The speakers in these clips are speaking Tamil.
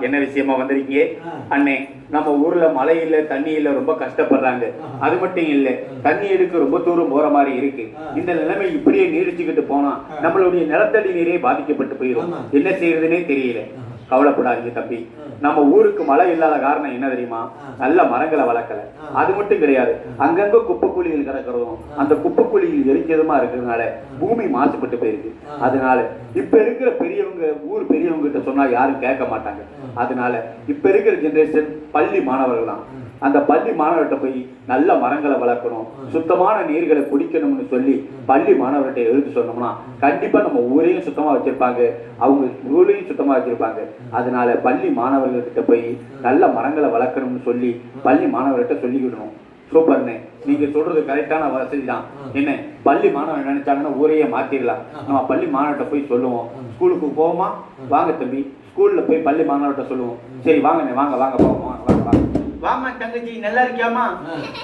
என்ன விஷயமா வந்திருக்கீங்க? அண்ணே நம்ம ஊர்ல மழை இல்ல தண்ணி இல்ல ரொம்ப கஷ்டப்படுறாங்க. அது மட்டும் இல்ல தண்ணி எடுக்க ரொம்ப தூரம் போற மாதிரி இருக்கு. இந்த நிலைமை இப்படியே நீடிச்சுக்கிட்டு போனா நம்மளுடைய நிலத்தடி நீரே பாதிக்கப்பட்டு போயிடும் என்ன செய்யறதுனே தெரியல. கவலைப்படாதீங்க தம்பி. நம்ம ஊருக்கு மழை இல்லாத காரணம் என்ன தெரியுமா? நல்ல மரங்களை வளர்க்கல. அது மட்டும் கிடையாது. அங்கங்க குப்பை குழிகள் கிடக்கிறதும் அந்த குப்பை குழிகள் எரிச்சதுமா இருக்கிறதுனால பூமி மாசுபட்டு போயிருக்கு. அதனால இப்ப இருக்கிற பெரியவங்க ஊர் பெரியவங்க கிட்ட சொன்னா யாரும் கேட்க மாட்டாங்க. அதனால இப்ப இருக்கிற ஜெனரேஷன் பள்ளி மாணவர்கள் தான் அந்த பள்ளி மாணவர்கிட்ட போய் நல்ல மரங்களை வளர்க்கணும் சுத்தமான நீர்களை குடிக்கணும்னு சொல்லி பள்ளி மாணவர்கிட்ட எழுதி சொன்னோம்னா கண்டிப்பா நம்ம ஊரையும் சுத்தமா வச்சிருப்பாங்க அவங்க ஊரையும் சுத்தமா வச்சிருப்பாங்க. அதனால பள்ளி மாணவர்கள்கிட்ட போய் நல்ல மரங்களை வளர்க்கணும்னு சொல்லி பள்ளி மாணவர்கிட்ட சொல்லிக்கிடணும். சூப்பர்ண்ணே. நீங்க சொல்றது கரெக்டான வசதி தான் என்ன பள்ளி மாணவன் நினைச்சாங்கன்னா ஊரையே மாத்திரலாம். நம்ம பள்ளி மாணவர்கிட்ட போய் சொல்லுவோம். ஸ்கூலுக்கு போவோமா? வாங்க தம்பி. ஸ்கூல்ல போய் பள்ளி மாணவர்கிட்ட சொல்லுவோம். சரி வாங்கண்ணே வாங்க வாங்க போவோம் வாங்க வாங்க. வாமா தங்கச்சி நல்லா இருக்கியாமா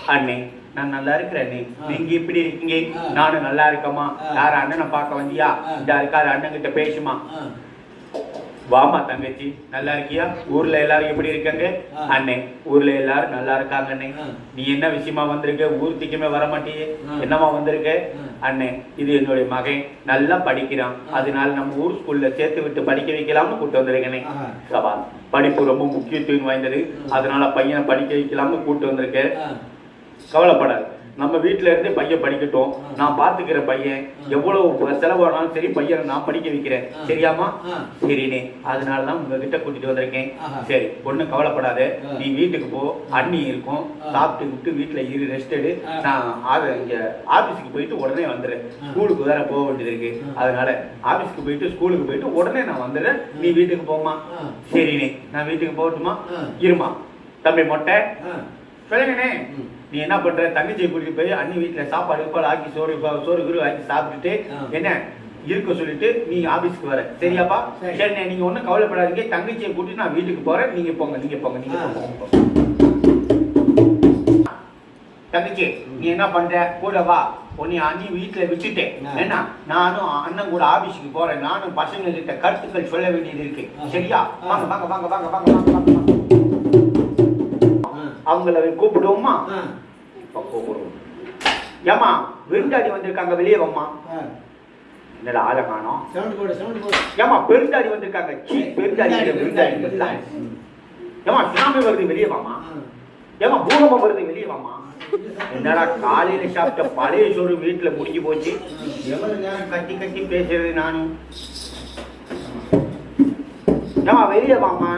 அண்ணே நான் நல்லா இருக்கிறேன் அண்ணே. நீங்க இப்படி இருக்கீங்க. நானும் நல்லா இருக்கேம்மா. யார் அண்ணனை பார்க்க வந்தியா? இந்த இருக்காரு அண்ணன் கிட்ட பேசுமா வாமா தங்கச்சி நல்லா இருக்கியா? ஊர்ல எல்லாரும் எப்படி இருக்காங்க? அண்ணே ஊர்ல எல்லாரும் நல்லா இருக்காங்க அண்ணே. நீ என்ன விஷயமா வந்திருக்க? ஊர் திக்கமே வர மாட்டியே என்னமா வந்திருக்க? அண்ணே இது என்னுடைய மகன். நல்லா படிக்கிறான். அதனால நம்ம ஊர் ஸ்கூல்ல சேர்த்து விட்டு படிக்க வைக்கலாம்னு கூட்டு வந்திருக்கேனே சவால். படிப்பு ரொம்ப முக்கியத்துவம் வாய்ந்தது. அதனால பையனை படிக்க வைக்கலாம்னு கூட்டு வந்திருக்கேன். கவலைப்படாது. நம்ம வீட்ல இருந்தே பையன் படிக்கட்டும். நான் பாத்துக்கிற பையன் எவ்வளவு செலவானாலும் சரி பையனை நான் படிக்க வைக்கிறேன். சரியாமா சரிண்ணே அதனால தான் உங்ககிட்ட கூட்டிட்டு வந்திருக்கேன். சரி ஒண்ணும் கவலைப்படாத. நீ வீட்டுக்கு போ. அண்ணி இருக்கும். சாப்பிட்டு விட்டு வீட்டுல இரு ரெஸ்ட் எடு. நான் இங்க ஆபீஸ்க்கு போயிட்டு உடனே வந்துடுறேன். ஸ்கூலுக்கு வேற போக வேண்டியது இருக்கு. அதனால ஆபீஸ்க்கு போயிட்டு ஸ்கூலுக்கு போயிட்டு உடனே நான் வந்துடுறேன். நீ வீட்டுக்கு போமா சரிண்ணே நான் வீட்டுக்கு போகட்டுமா? இருமா. தம்பி மொட்டை. சொல்லுங்கண்ணே நீ என்ன பண்ற? தங்கச்சியை கூட்டிட்டு போய் அண்ணி வீட்டுல சாப்பாடு கீப்பாடு ஆக்கி சோறு சோறு குரு ஆக்கி சாப்பிட்டுட்டு என்ன? இருக்க சொல்லிட்டு நீ ஆபீஸ்க்கு வர. சரியாப்பா? சரி. நீங்க ஒண்ணும் கவலைப்படாதீங்க. தங்கச்சியை கூட்டிட்டு நான் வீட்டுக்கு போறேன். நீங்க போங்க நீங்க போங்க நீங்க போங்க, தங்கச்சி நீ என்ன பண்ற? கூட வா. உன்னை அண்ணி வீட்டுல விட்டுட்டேன். ஆ. என்ன நானும் அண்ணன் கூட ஆபீஸ்க்கு போறேன். நானும் பசங்க கிட்ட கருத்துக்கள் சொல்ல வேண்டியது இருக்கு. சரியா. வாங்க வாங்க வாங்க வாங்க வாங்க வாங்க வாங்க. அவங்கள கூப்பிடுவோமா? இப்ப கூப்பிடுவோம். ஏமா விருந்தாடி வந்திருக்காங்க வெளியே வாம்மா. என்னடா ஆளை காணோம்? ஏமா பெருந்தாடி வந்திருக்காங்க. சீ பெருந்தாடி விருந்தாடி. ஏமா சுனாமி வருது வெளியே வாமா ஏமா பூகம்பம் வருது வெளியே வாமா என்னடா காலையில சாப்பிட்ட பழைய சோறு வீட்டுல முடிஞ்சு போச்சு. எவ்வளவு நேரம் கட்டி கட்டி பேசுறது நானு? ஏமா வெளியே வாமா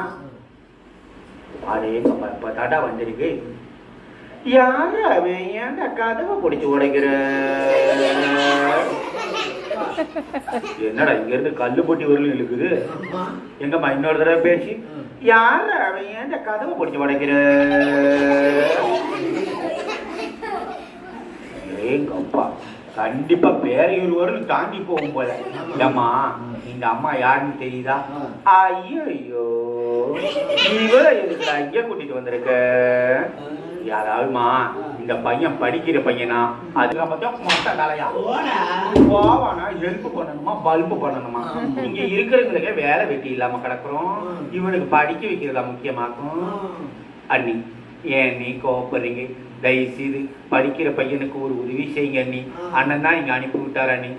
அடே பாப்பா இப்ப தாடா வந்திருக்கு. யாரு அவன் ஏன்டா கதவை பிடிச்சி உடைக்கிற? என்னடா இங்க இருந்து கல்லு போட்டி வரலும் இழுக்குது. எங்கம்மா இன்னொரு தடவை பேசி. யாரு அவன் ஏன்டா கதவை பிடிச்சி உடைக்கிற? எங்கப்பா கண்டிப்பா பேரையூர் வரலும் தாண்டி போகும் போல. ஏம்மா இந்த அம்மா யாருன்னு தெரியுதா? ஐயோ ஐயோ இவரை எதுக்குடா இங்க கூட்டிட்டு வந்திருக்க? யாராவதுமா இந்த பையன் படிக்கிற பையனா? அதுக்கு பார்த்தா மொட்டை தலையா? போவானா ஹெல்ப் பண்ணணுமா பல்பு பண்ணணுமா? இங்க இருக்கிறவங்களுக்கு வேலை வெட்டி இல்லாம கிடக்குறோம். இவனுக்கு படிக்க வைக்கிறதா முக்கியமாக்கும்? அண்ணி ஏன் நீ கோவப்படுறீங்க? தயவு செய்து படிக்கிற பையனுக்கு ஒரு உதவி செய்யுங்க அண்ணி. அண்ணன் தான் இங்க அனுப்பி விட்டார் அண்ணி.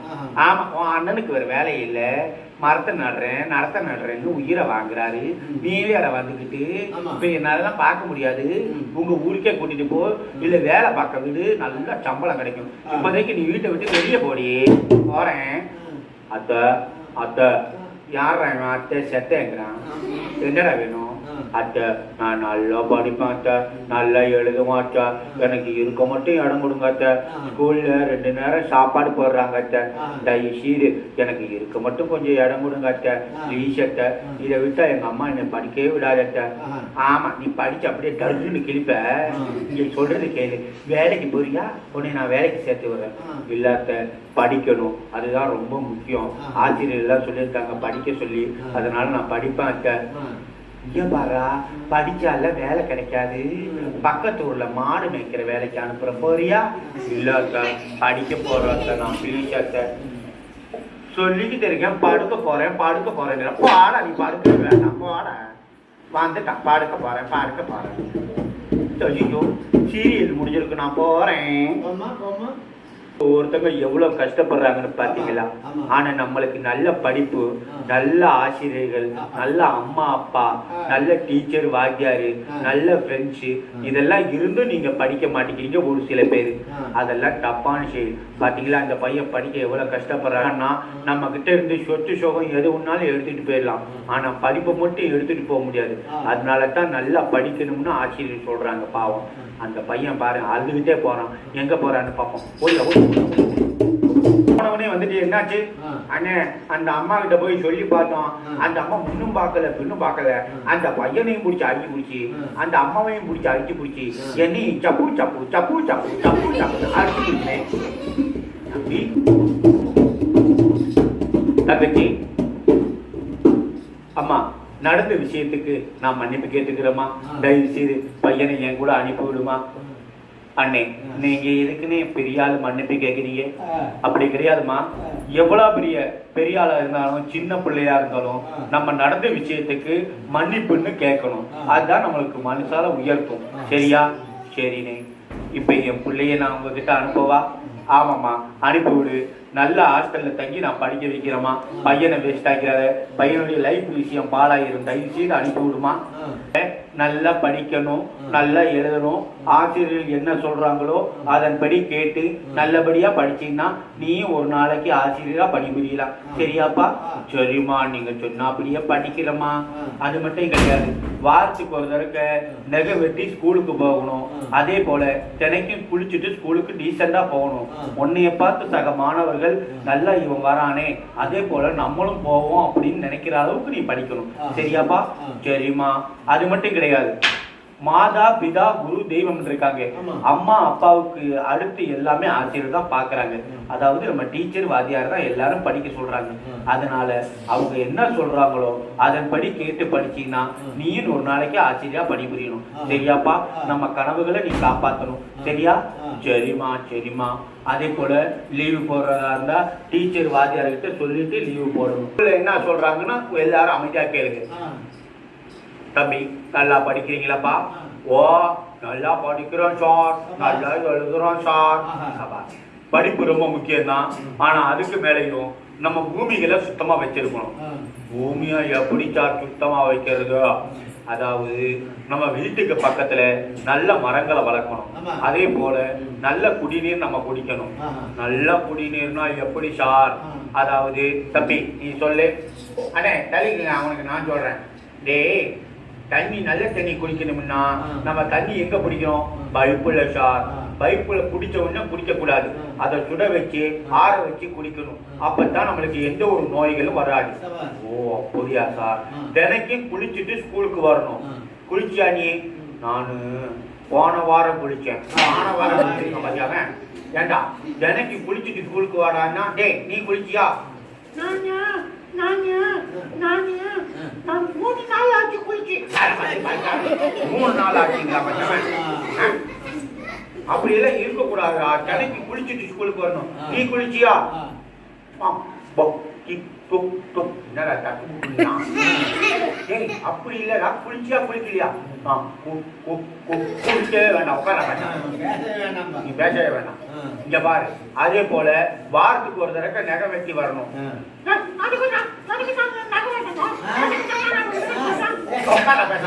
ஆமா உன் அண்ணனுக்கு வேற வேலை இல்ல. மரத்தை நடுறேன் நடத்த நடுறேன்னு உயிரை வாங்குறாரு. நீ வேற வந்துக்கிட்டு. இப்ப என்னாலலாம் பார்க்க முடியாது. உங்க ஊருக்கே கூட்டிட்டு போ. இல்ல வேலை பார்க்க விடு. நல்ல சம்பளம் கிடைக்கும். இப்போதைக்கு நீ வீட்டை விட்டு வெளியே போடி போறேன். அத்தை அத்தை. யார் அத்தை? செத்தேங்கிறான். என்னடா வேணும்? அத்தை நான் நல்லா படிப்பேன் அத்தை நல்லா எழுதுவேன் அத்தை எனக்கு இருக்க மட்டும் இடம் கொடுங்க அத்தை ஸ்கூல்ல ரெண்டு நேரம் சாப்பாடு போடுறாங்க அத்தை தயவு செய்து எனக்கு இருக்க மட்டும் கொஞ்சம் இடம் கொடுங்க அத்தை ப்ளீஸ் அத்தை இதை விட்டா எங்க அம்மா என்னை படிக்கவே விடாத அத்தை ஆமா நீ படிச்சு அப்படியே டர்ன்னு கிழிப்ப. நீ சொல்றது கேளு. வேலைக்கு போறியா? உன்னை நான் வேலைக்கு சேர்த்து விடுறேன். ஆ. இல்லாத படிக்கணும். அதுதான் ரொம்ப முக்கியம். ஆசிரியர் எல்லாம் சொல்லியிருக்காங்க படிக்க சொல்லி. அதனால நான் படிப்பேன் அத்தை இங்க பாரா படிச்சால வேலை கிடைக்காது. பக்கத்து ஊரில் மாடு மேய்க்கிற வேலைக்கு அனுப்புகிற போறியா? இல்லை அக்கா படிக்க போகிறத அக்கா நான் பிரிச்சாத்த சொல்லிக்கிட்டு இருக்கேன் படுக்க போகிறேன் படுக்க போகிறேன் பாடா நீ படுக்க வேண்டாம் பாட. வந்துட்டான் படுக்க போறேன் படுக்க போகிறேன் ஐயோ சீரியல் முடிஞ்சிருக்கு நான் போகிறேன் ஒருத்தங்க எவ்வளவு கஷ்டப்படுறாங்கன்னு பாத்தீங்களா. ஆனா நம்மளுக்கு நல்ல படிப்பு. நல்ல ஆசிரியர்கள். நல்ல அம்மா அப்பா. நல்ல டீச்சர் வாத்தியாரு. நல்ல ஃப்ரெண்ட்ஸு. இதெல்லாம் இருந்தும் நீங்க படிக்க மாட்டேங்கிறீங்க ஒரு சில பேர். அதெல்லாம் தப்பான செயல் பாத்தீங்களா அந்த பையன் படிக்க எவ்வளவு கஷ்டப்படுறாங்கன்னா நம்ம கிட்ட இருந்து சொத்து சுகம் எது ஒன்னாலும் எடுத்துட்டு போயிடலாம் ஆனா படிப்பை மட்டும் எடுத்துட்டு போக முடியாது ஆ. அதனால தான் நல்லா படிக்கணும்னு ஆசிரியர் சொல்றாங்க பாவம் அந்த பையன் பாருங்க அழுதுகிட்டே போறான் எங்க போறான்னு பார்ப்போம் ஓடியா ஓடி போனவனே வந்துட்டு என்னாச்சு. அண்ணே அந்த அம்மா கிட்ட போய் சொல்லி பார்த்தோம். அந்த அம்மா முன்னும் பார்க்கல பின்னும் பார்க்கல. அந்த பையனையும் பிடிச்சி அடிச்சு பிடிச்சி. அந்த அம்மாவையும் பிடிச்சி அடிச்சு பிடிச்சி. என்னையும் சப்பு சப்பு சப்பு சப்பு சப்பு சப்பு அடிச்சு பிடிச்சேன் தம்பி தங்கச்சி நடந்த விஷயத்துக்கு நான் மன்னிப்பு கேட்டுக்கிறேம்மா. தயவு செய்து பையனை என் கூட அனுப்பி விடுமா அண்ணே நீங்க எதுக்குன்னு பெரிய ஆள் மன்னிப்பு கேட்குறீங்க அப்படி கிடையாதும்மா. எவ்வளவு பெரிய பெரிய ஆளா இருந்தாலும் சின்ன பிள்ளையா இருந்தாலும் நம்ம நடந்த விஷயத்துக்கு மன்னிப்புன்னு கேட்கணும். அதுதான் நம்மளுக்கு மனசால உயர்த்தும். சரியா? சரிண்ணே. இப்ப என் பிள்ளைய நான் உங்ககிட்ட அனுப்பவா? ஆமாம்மா. அனுப்பி விடு நல்ல ஹாஸ்டல்ல தங்கி நான் படிக்க வைக்கிறேம்மா. பையனை வேஸ்ட் ஆக்கிறாத. பையனுடைய லைஃப் விஷயம் பாழாயிரும். தயவு செய்து அனுப்பி விடுமா. நல்லா படிக்கணும் நல்லா எழுதணும். ஆசிரியர்கள் என்ன சொல்றாங்களோ அதன்படி கேட்டு நல்லபடியா படிச்சீங்கன்னா நீயும் ஒரு நாளைக்கு ஆசிரியரா பணிபுரியலாம். சரியாப்பா? சரிம்மா நீங்க சொன்னாப்படியே படிக்கிறம்மா அது மட்டும் கிடையாது. வாரத்துக்கு ஒரு தடவை நெகை வெட்டி ஸ்கூலுக்கு போகணும். அதே போல தினைக்கும் குளிச்சுட்டு ஸ்கூலுக்கு டீசெண்டா போகணும். உன்னைய பார்த்து சக மாணவர்கள் நல்லா இவன் வரானே. அதே போல நம்மளும் போவோம் அப்படின்னு நினைக்கிற அளவுக்கு நீ படிக்கணும். சரியாப்பா? சரிம்மா. அது மட்டும் கிடையாது. மாதா பிதா குரு தெய்வம் இருக்காங்க. அம்மா அப்பாவுக்கு அடுத்து எல்லாமே ஆசிரியர் தான் பாக்குறாங்க. அதாவது நம்ம டீச்சர் வாத்தியார் தான் எல்லாரும் படிக்க சொல்றாங்க. அதனால அவங்க என்ன சொல்றாங்களோ அதன்படி கேட்டு படிச்சீங்கன்னா. நீயும் ஒரு நாளைக்கு ஆசிரியரா பணிபுரியணும். சரியாப்பா. நம்ம கனவுகளை நீ காப்பாத்தணும் ஆ. சரியா ஆ. சரிம்மா சரிம்மா அதே போல லீவு போடுறதா இருந்தா டீச்சர் வாத்தியார்கிட்ட சொல்லிட்டு லீவு போடணும் என்ன சொல்றாங்கன்னா எல்லாரும் அமைதியா கேளுங்க. தம்பி நல்லா படிக்கிறீங்களாப்பா ஓ நல்லா படிக்கிறோம் சார். நல்லா எழுதுறோம் சார். படிப்பு ரொம்ப முக்கியம்தான். ஆனா அதுக்கு மேலேயும் நம்ம பூமிகளை சுத்தமா வச்சிருக்கணும். பூமியை எப்படி சார் சுத்தமா வைக்கிறது? அதாவது நம்ம வீட்டுக்கு பக்கத்துல நல்ல மரங்களை வளர்க்கணும். அதே போல நல்ல குடிநீர் நம்ம குடிக்கணும். நல்ல குடிநீர்னா எப்படி சார். அதாவது தம்பி நீ சொல்லு. அண்ணே தள்ளிங்க அவனுக்கு நான் சொல்றேன். டேய் தண்ணி நல்ல தண்ணி குடிக்கணும்னா. நம்ம தண்ணி எங்க பிடிக்கணும் ஆ. பைப்புல சார். பைப்புல குடிச்ச உடனே குடிக்க கூடாது. அதை சுட வச்சு ஆற வச்சு குடிக்கணும். அப்பதான் நம்மளுக்கு எந்த ஒரு நோய்களும் வராது. ஓ அப்படியா சார். தினைக்கும் குளிச்சுட்டு ஸ்கூலுக்கு வரணும் ஆ. குளிச்சியா நீ நானு போன வாரம் குளிச்சேன் போன வாரம் குளிச்சிருக்கேன் பாத்தியாவே ஏண்டா தினைக்கு குளிச்சுட்டு ஸ்கூலுக்கு வாடான்னா டேய் நீ குளிச்சியா நானு நானு நானு நான் மூணு நாள் குளிச்சு மூணு நாள் ஆச்சுங்களா பாத்தியாவே ஆ? அப்படி எல்லாம் இருக்க கூடாதுடா தினைக்கு குளிச்சுட்டு ஸ்கூலுக்கு வரணும். நீ குளிச்சியா? அப்படி இல்லடா. குளிச்சியா குளிக்கலையா? குளிக்கவே வேண்டாம். உட்கார வேண்டாம். நீ பேசவே வேண்டாம். இங்க பாரு. அதே போல வாரத்துக்கு ஒரு தடவை நகை வெட்டி வரணும். உட்கார பேச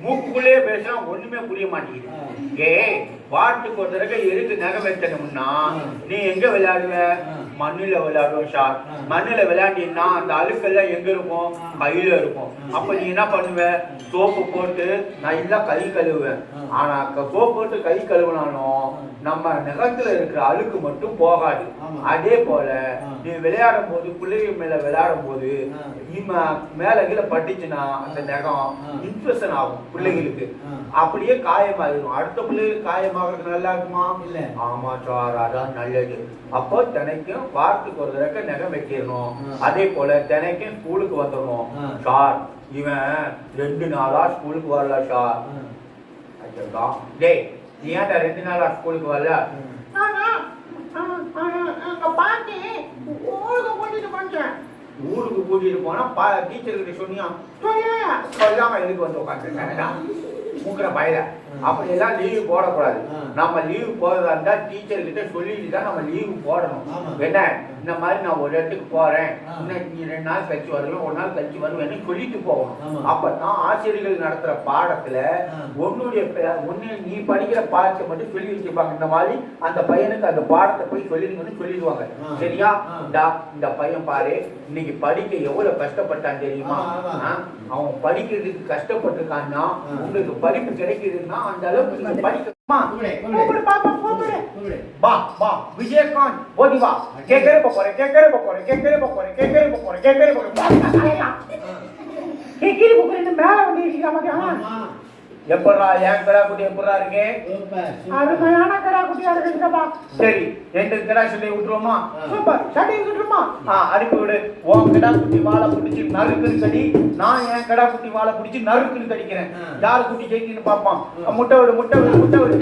மூக்குள்ளே பேசினா ஒண்ணுமே புரிய மாட்டேங்குது ஏய் வாரத்துக்கு ஒரு தடவை எதுக்கு நகை வெட்டணும்னா ஆ. நீ எங்க விளையாடுவ. மண்ணுல விளையாடுவோம் ஷார். மண்ணுல விளையாண்டினா அந்த அழுக்கெல்லாம் எங்க இருக்கும். கையில இருக்கும். அப்ப நீ என்ன பண்ணுவ சோப்பு போட்டு நல்லா கை கழுவுவேன். ஆனா சோப்பு போட்டு கை கழுவுனாலும். நம்ம நகத்துல இருக்கிற அழுக்கு மட்டும் போகாது. அதே போல. நீ விளையாடும் போது பிள்ளைங்க மேல விளையாடும் போது மேல கீழே பட்டுச்சுன்னா அந்த நகம். இன்ஃபெக்ஷன் ஆகும் பிள்ளைங்களுக்கு. அப்படியே காயமாயிரும் அடுத்த பிள்ளைகளுக்கு காயமாகிறது நல்லா இருக்குமா இல்ல. ஆமா சார் அதான் நல்லது அப்போ தினைக்கும் வாரத்துக்கு ஒரு தடவை நகம் வைக்கிறணும். அதே போல தினைக்கும் ஸ்கூலுக்கு வந்துடணும். சார் இவன் ரெண்டு நாளா ஸ்கூலுக்கு வரல சார். டேய் நீ ஏன்டா ரெண்டு நாளா ஸ்கூலுக்கு வரல? ஊருக்கு கூட்டிட்டு போனா பா டீச்சர் கிட்ட சொன்னியா சொல்லாம எதுக்கு வந்து உட்காந்துருக்காங்கடா மூக்கிற பயில. அப்படி எல்லாம் லீவு போடக்கூடாது. நம்ம லீவு போறதா இருந்தா டீச்சர் கிட்ட சொல்லிட்டு தான் நம்ம லீவு போடணும். என்ன? இந்த மாதிரி நான் ஒரு இடத்துக்கு போறேன் நீ ரெண்டு நாள் கழிச்சு வருவேன் ஒரு நாள் கழிச்சு வருவேன்னு சொல்லிட்டு போகணும் ஆமா. அப்பதான் ஆசிரியர்கள் நடத்துற பாடத்துல. உன்னுடைய உன்னை நீ படிக்கிற பாடத்தை மட்டும் சொல்லி வச்சிருப்பாங்க இந்த மாதிரி அந்த பையனுக்கு அந்த பாடத்தை போய் சொல்லிருங்கன்னு சொல்லிடுவாங்க. சரியா. இந்தா, பையன் பாரு இன்னைக்கு படிக்க எவ்வளவு கஷ்டப்பட்டான் தெரியுமா? அவன் படிக்கிறதுக்கு கஷ்டப்பட்டிருக்கான்னா. உங்களுக்கு படிப்பு கிடைக்குதுன்னா அந்த அளவுக்கு நீங்க படிக்கணுமா கூப்பிடு, கூப்பிடு கூப்பிடு. பாப்பா கூப்பிடு கூப்பிடு. வா வா விஜயகாந்த் ஓடி வா கேக்கரே போறேன் கேக்கரே போறேன் கேக்கரே போறேன் கேக்கரே போறேன் கேக்கரே போறேன் ஆ. கிரி புக்கு மேல வந்து இருக்காம ஆமா. எப்படா ஏன் கிடா குட்டி எப்படா இருக்கு. அருமையான கடா குட்டியா இருக்குங்கப்பா. சரி ரெண்டு கிடா சொல்லி விட்டுருவோமா. சூப்பர். சட்டி விட்டுருமா ஆ அனுப்பி விடு. உன் கிடா குட்டி வாழை பிடிச்சி நறுக்குன்னு கடி நான் என் கிடா குட்டி வாழை பிடிச்சி நறுக்குன்னு கடிக்கிறேன். யாரு குட்டி ஜெயிக்குன்னு பார்ப்பான். ஆ. முட்டை விடு முட்டை விடு முட்டை விடு.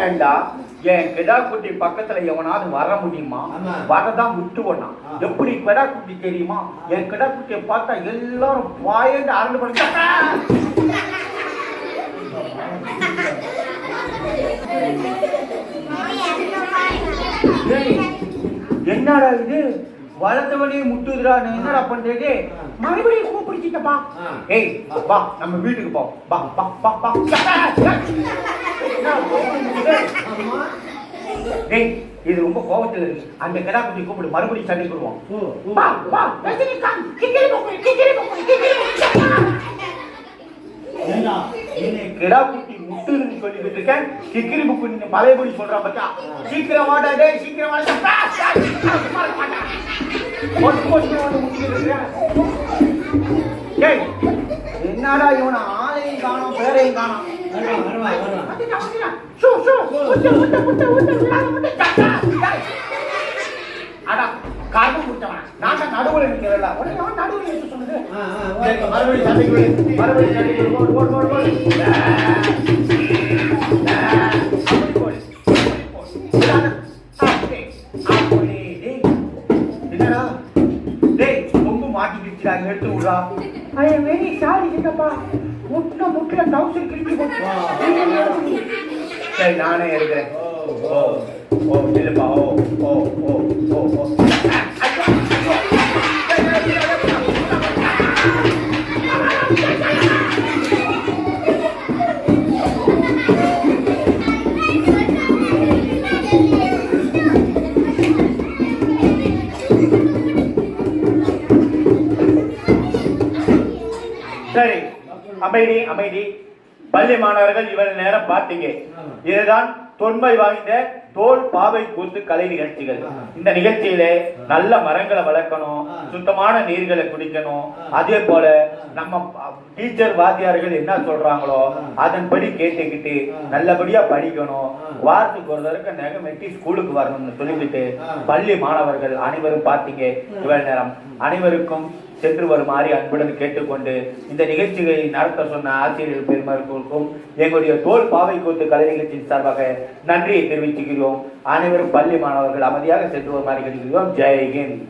ஏண்டா என் கிடா குட்டி பக்கத்துல எவனாவது வர முடியுமா. வரதான் விட்டுவனா. எப்படி கிடா குட்டி தெரியுமா என் கிடா குட்டியை பார்த்தா எல்லாரும் வாயந்து அரண்டு பண்ணி என்னடா இது வளர்த்தவனே முட்டுதுடா என்னடா பண்றது மறுபடியும் கூப்பிடுச்சிட்டப்பா. ஏய் வா நம்ம வீட்டுக்கு போ வா என்ன கோவம் ஆமா. டேய் இது ரொம்ப கோவத்துல இருக்கு. அந்த கிடா குட்டி கூப்பிடு மறுபடியும் சண்டை போடுவோம் கிடா குட்டி முட்டுன்னு சொல்லிக்கிட்டு இருக்கேன். கிக்கிரி புக்கு நீங்க பழையபடி பார்த்தா. சீக்கிரம் டேய் சீக்கிரம் என்னடா இவன ஆளையும் காணோம் பேரையும் காணோம். வருவா, வருவா, வருவா. வந்துடா வந்துடா ஷூ ஷூ உடனே அவன் நிக்க சொன்னது மறுபடியும் சண்டைக்கு மறுபடியும் சண்டைக்கு ஓடு, ஓடு, ஓடு, ஓடு. டேய். என்னடா? டேய், கொம்பு மாட்டிக்கிடுச்சுடா, எடுத்து விட்றா. ஐ எம் வெரி சாரி சித்தப்பா முட்டின முட்டில டவுசர் கிழிச்சு போட்டு சரி, நானே எடுக்கிறேன். ஓ, ஓ, ஓ. ஓ, நில்லுப்பா. ஓ, ஓ, ஓ, அமைதி அமைதி பள்ளி மாணவர்கள் இவ்வளவு நேரம் பார்த்தீங்க. இதுதான் தொன்மை வாய்ந்த தோல் பாவை கூத்து கலை நிகழ்ச்சிகள். இந்த நிகழ்ச்சியிலே நல்ல மரங்களை வளர்க்கணும். சுத்தமான நீர்களை குடிக்கணும். அதே போல. நம்ம டீச்சர் வாத்தியார்கள் என்ன சொல்றாங்களோ. அதன்படி கேட்டுக்கிட்டு. நல்லபடியா படிக்கணும். வாரத்துக்கு ஒரு தடவை நகம் வெட்டி ஸ்கூலுக்கு வரணும்னு சொல்லிக்கிட்டு. பள்ளி மாணவர்கள் அனைவரும் பார்த்தீங்க இவ்வளவு நேரம் அனைவருக்கும் சென்று வருமாறு அன்புடன் கேட்டுக்கொண்டு இந்த நிகழ்ச்சிகளை நடத்த சொன்ன ஆசிரியர் பெருமக்களுக்கும் எங்களுடைய தோல் பாவை கூத்து கலை நிகழ்ச்சியின் சார்பாக நன்றியை தெரிவிச்சுக்கிறோம். அனைவரும் பள்ளி மாணவர்கள் அமைதியாக சென்று வருமாறு கேட்டுக்கிறோம். ஜெய்ஹிந்த்